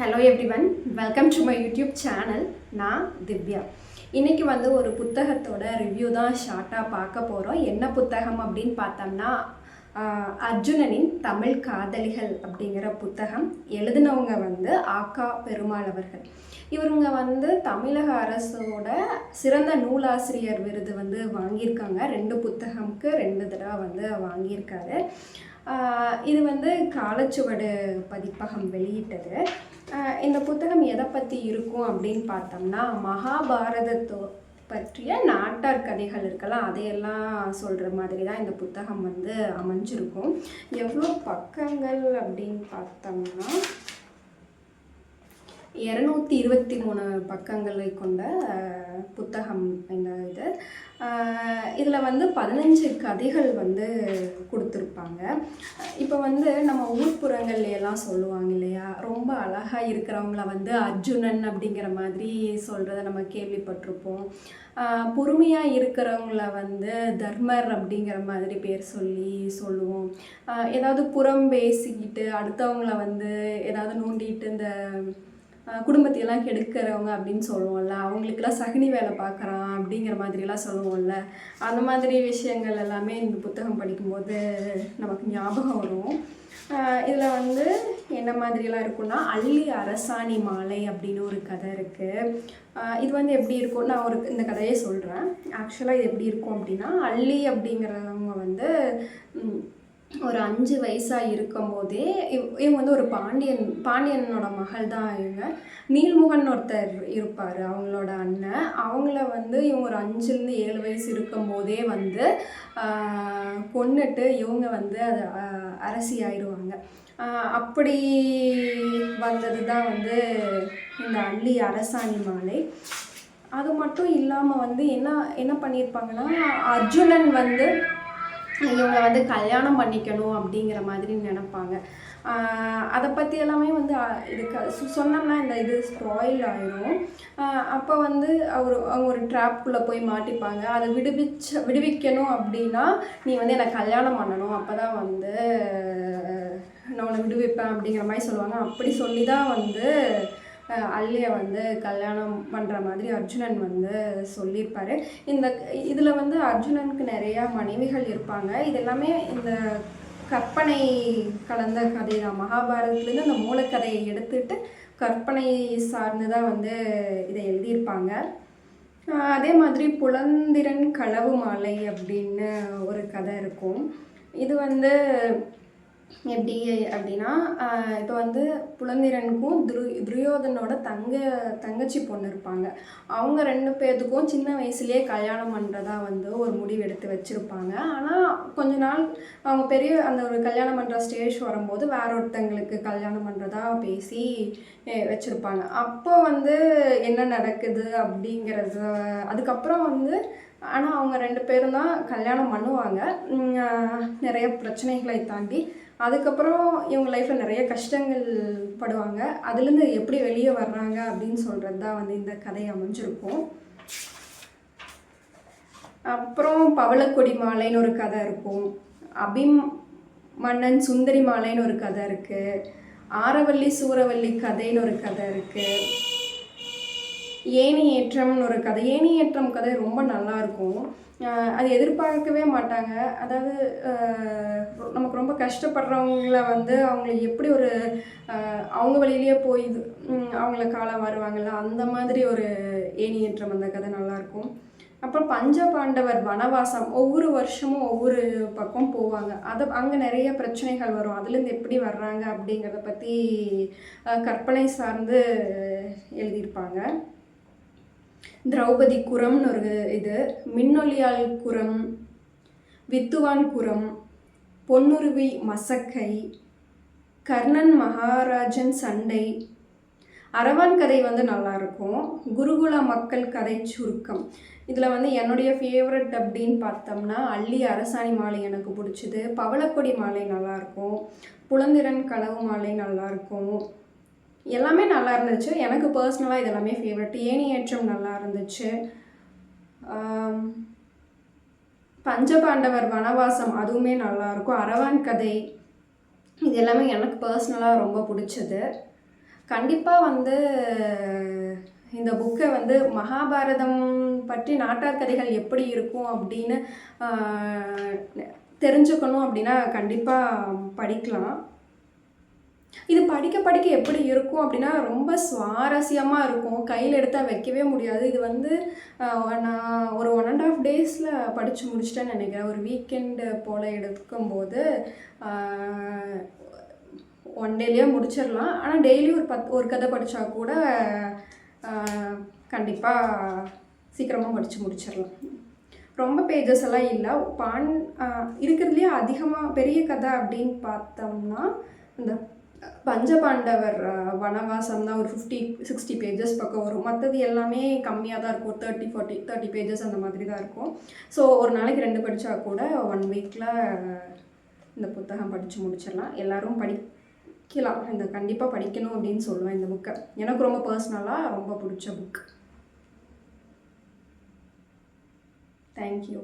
Hello everyone welcome to my YouTube channel நான் திவ்யா. இன்றைக்கி வந்து ஒரு புத்தகத்தோட ரிவ்யூ தான் ஷார்ட்டாக பார்க்க போகிறோம் என்ன புத்தகம் அப்படின்னு பார்த்தோம்னா அர்ஜுனனின் தமிழ் காதலிகள் அப்படிங்கிற புத்தகம். எழுதினவங்க வந்து ஆக்கா பெருமாள் அவர்கள். இவருங்க வந்து தமிழக அரசோட சிறந்த நூலாசிரியர் விருது வந்து வாங்கியிருக்காங்க. ரெண்டு புத்தகம்க்கு ரெண்டு தடவை வந்து வாங்கியிருக்காரு. இது வந்து காலச்சுவடு பதிப்பகம் வெளியிட்டது. இந்த புத்தகம் எதை பற்றி இருக்கும் அப்படின்னு பார்த்தோம்னா மகாபாரதத்தோ பற்றிய நாட்டார் கதைகள் இருக்கலாம். அதையெல்லாம் சொல்கிற மாதிரி தான் இந்த புத்தகம் வந்து அமைஞ்சிருக்கும். எவ்வளோ பக்கங்கள் அப்படின்னு பார்த்தோம்னா இரநூத்தி இருபத்தி மூணு பக்கங்களை கொண்ட புத்தகம் இந்த இது. இதில் வந்து பதினஞ்சு கதைகள் வந்து கொடுத்துருப்பாங்க. இப்போ வந்து நம்ம ஊர்ப்புறங்கள்ல எல்லாம் சொல்லுவாங்க இல்லையா? ரொம்ப அழகாக இருக்கிறவங்கள வந்து அர்ஜுனன் அப்படிங்கிற மாதிரி சொல்கிறத நம்ம கேள்விப்பட்டிருப்போம். பொறுமையாக இருக்கிறவங்கள வந்து தர்மர் அப்படிங்கிற மாதிரி பேர் சொல்லி சொல்லுவோம். ஏதாவது புறம் பேசிக்கிட்டு அடுத்தவங்கள வந்து ஏதாவது நோண்டிட்டு இந்த குடும்பத்தையெல்லாம் கெடுக்கிறவங்க அப்படின்னு சொல்லுவோம்ல அவங்களுக்கெல்லாம் சகுனி வேலை பார்க்குறான் அப்படிங்கிற மாதிரிலாம் சொல்லுவோம்ல. அந்த மாதிரி விஷயங்கள் எல்லாமே இந்த புத்தகம் படிக்கும்போது நமக்கு ஞாபகம் வரும். இதில் வந்து என்ன மாதிரியெல்லாம் இருக்குன்னா அள்ளி அரசாணி மாலை அப்படின்னு ஒரு கதை இருக்குது இது வந்து எப்படி இருக்கும்? நான் ஒரு இந்த கதையை சொல்கிறேன் ஆக்சுவலாக இது எப்படி இருக்கும் அப்படின்னா அள்ளி அப்படிங்கிறவங்க வந்து ஒரு அஞ்சு வயசாக இருக்கும்போதே இவ் இவங்க வந்து ஒரு பாண்டியன் பாண்டியனோட மகள் தான் இவங்க. நீல்முகன் ஒருத்தர் இருப்பார் அவங்களோட அண்ணன். அவங்கள வந்து இவங்க ஒரு அஞ்சுலேருந்து ஏழு வயசு இருக்கும்போதே வந்து கொண்டுட்டு இவங்க வந்து அது அரசி ஆயிடுவாங்க. அப்படி வந்தது தான் வந்து இந்த அள்ளி அரசாணி மாலை. அது மட்டும் இல்லாமல் வந்து என்ன என்ன பண்ணியிருப்பாங்கன்னா அர்ஜுனன் வந்து இவங்க வந்து கல்யாணம் பண்ணிக்கணும் அப்படிங்கிற மாதிரி நினைப்பாங்க. அதை பற்றி எல்லாமே வந்து இதுக்கு சொன்னோம்னா இந்த இது ஸ்பாயில் ஆயிரும். அப்போ வந்து அவர் அவங்க ஒரு ட்ராப்குள்ளே போய் மாட்டிப்பாங்க. அதை விடுவிச்ச விடுவிக்கணும் அப்படின்னா நீ வந்து என்னை கல்யாணம் பண்ணணும். அப்போ தான் வந்து நான் உன்னை விடுவிப்பேன் அப்படிங்கிற மாதிரி சொல்லுவாங்க. அப்படி சொல்லி தான் வந்து அல்லியை வந்து கல்யாணம் பண்ணுற மாதிரி அர்ஜுனன் வந்து சொல்லியிருப்பாரு. இந்த இதில் வந்து அர்ஜுனனுக்கு நிறையா மனைவிகள் இருப்பாங்க. இது எல்லாமே இந்த கற்பனை கலந்த கதை தான். மகாபாரதத்துலேருந்து அந்த மூலக்கதையை எடுத்துட்டு கற்பனை சார்ந்து தான் வந்து இதை எழுதியிருப்பாங்க. அதே மாதிரி புலந்திரன் களவு மாலை அப்படின்னு ஒரு கதை இருக்கும். இது வந்து எப்படி அப்படின்னா இப்போ வந்து புலந்திரனுக்கும் துரு துரியோதனோட தங்க தங்கச்சி பொண்ணு இருப்பாங்க. அவங்க ரெண்டு பேர்த்துக்கும் சின்ன வயசுலேயே கல்யாணம் பண்ணுறதா வந்து ஒரு முடிவு எடுத்து வச்சுருப்பாங்க. ஆனால் கொஞ்ச நாள் அவங்க பெரிய அந்த ஒரு கல்யாணம் பண்ணுற ஸ்டேஜ் வரும்போது வேற ஒருத்தங்களுக்கு கல்யாணம் பண்ணுறதா பேசி வச்சுருப்பாங்க. அப்போ வந்து என்ன நடக்குது அப்படிங்கிறது அதுக்கப்புறம் வந்து ஆனால் அவங்க ரெண்டு பேரும் தான் கல்யாணம் பண்ணுவாங்க. நிறைய பிரச்சனைகளை தாண்டி. அதுக்கப்புறம் இவங்க லைஃப்பில் நிறைய கஷ்டங்கள் படுவாங்க. அதுலேருந்து எப்படி வெளியே வர்றாங்க அப்படின்னு சொல்கிறது தான் வந்து இந்த கதை அமைஞ்சிருக்கும். அப்புறம் பவளக்கொடி மாலைன்னு ஒரு கதை இருக்கும். அபிம் மன்னன் சுந்தரி மாலைன்னு ஒரு கதை இருக்குது ஆரவல்லி சூரவல்லி கதைன்னு ஒரு கதை இருக்குது ஏணி ஏற்றம்னு ஒரு கதை. ஏணி ஏற்றம் கதை ரொம்ப நல்லாயிருக்கும் அது எதிர்பார்க்கவே மாட்டாங்க. அதாவது நமக்கு ரொம்ப கஷ்டப்படுறவங்கள வந்து அவங்கள எப்படி ஒரு அவங்க வழியிலேயே போய் அவங்கள காலம் வருவாங்கல்ல அந்த மாதிரி ஒரு ஏணி ஏற்றம் அந்த கதை நல்லாயிருக்கும் அப்புறம் பஞ்ச பாண்டவர் வனவாசம் ஒவ்வொரு வருஷமும் ஒவ்வொரு பக்கம் போவாங்க. அது அங்கே நிறைய பிரச்சனைகள் வரும். அதுலேருந்து எப்படி வர்றாங்க அப்படிங்கிறத பற்றி கற்பனை சார்ந்து எழுதியிருப்பாங்க. திரௌபதி குரம்னு ஒரு இது மின்னொலியால் குரம் வித்துவான் குரம் பொன்னுருவி மசக்கை கர்ணன் மகாராஜன் சண்டை. அரவான் கதை வந்து நல்லாயிருக்கும். குருகுல மக்கள் கதை சுருக்கம். இதில் வந்து என்னுடைய ஃபேவரட் அப்படின்னு பார்த்தோம்னா அள்ளி அரசாணி மாலை எனக்கு பிடிச்சது. பவளக்கொடி மாலை நல்லாயிருக்கும். புலந்திரன் களவு மாலை நல்லாயிருக்கும். எல்லாமே நல்லா இருந்துச்சு. எனக்கு பர்சனலாக இது எல்லாமே ஃபேவரட் ஏணியேற்றம் நல்லா இருந்துச்சு. பஞ்சபாண்டவர் வனவாசம் அதுவுமே நல்லாயிருக்கும் அரவான் கதை இது எல்லாமே எனக்கு பர்சனலாக ரொம்ப பிடிச்சது. கண்டிப்பாக வந்து இந்த புக்கை வந்து மகாபாரதம் பற்றி நாட்டார் கதைகள் எப்படி இருக்கும் அப்படின்னு தெரிஞ்சுக்கணும் அப்படின்னா கண்டிப்பாக படிக்கலாம். இது படிக்க படிக்க எப்படி இருக்கும் அப்படின்னா ரொம்ப சுவாரஸ்யமாக இருக்கும். கையில் எடுத்தால் வைக்கவே முடியாது. இது வந்து நான் ஒரு ஒன் அண்ட் ஆஃப் டேஸில் படித்து முடிச்சிட்டேன்னு நினைக்கிறேன். ஒரு வீக்கெண்டு போல் எடுக்கும்போது ஒன் டேலேயே முடிச்சிடலாம். ஆனால் டெய்லி ஒரு பத் ஒரு கதை படித்தா கூட கண்டிப்பாக சீக்கிரமாக படித்து முடிச்சிடலாம். ரொம்ப பேஜஸ் எல்லாம் இல்லை. பான் இருக்கிறதுலேயே அதிகமாக பெரிய கதை அப்படின்னு பார்த்தோம்னா இந்த பஞ்சபாண்டவர் வனவாசம் தான் ஒரு ஃபிஃப்டி சிக்ஸ்டி பேஜஸ் பக்கம் வரும். மற்றது எல்லாமே கம்மியாக தான் இருக்கும். தேர்ட்டி ஃபார்ட்டி தேர்ட்டி பேஜஸ் அந்த மாதிரி தான் இருக்கும். ஸோ ஒரு நாளைக்கு ரெண்டு படித்தா கூட ஒன் வீக்கில் இந்த புத்தகம் படித்து முடிச்சிடலாம். எல்லோரும் படிக்கலாம். இந்த கண்டிப்பாக படிக்கணும் அப்படின்னு சொல்லுவேன் இந்த புக்கை எனக்கு ரொம்ப பர்சனலாக ரொம்ப பிடிச்ச புக் தேங்க்யூ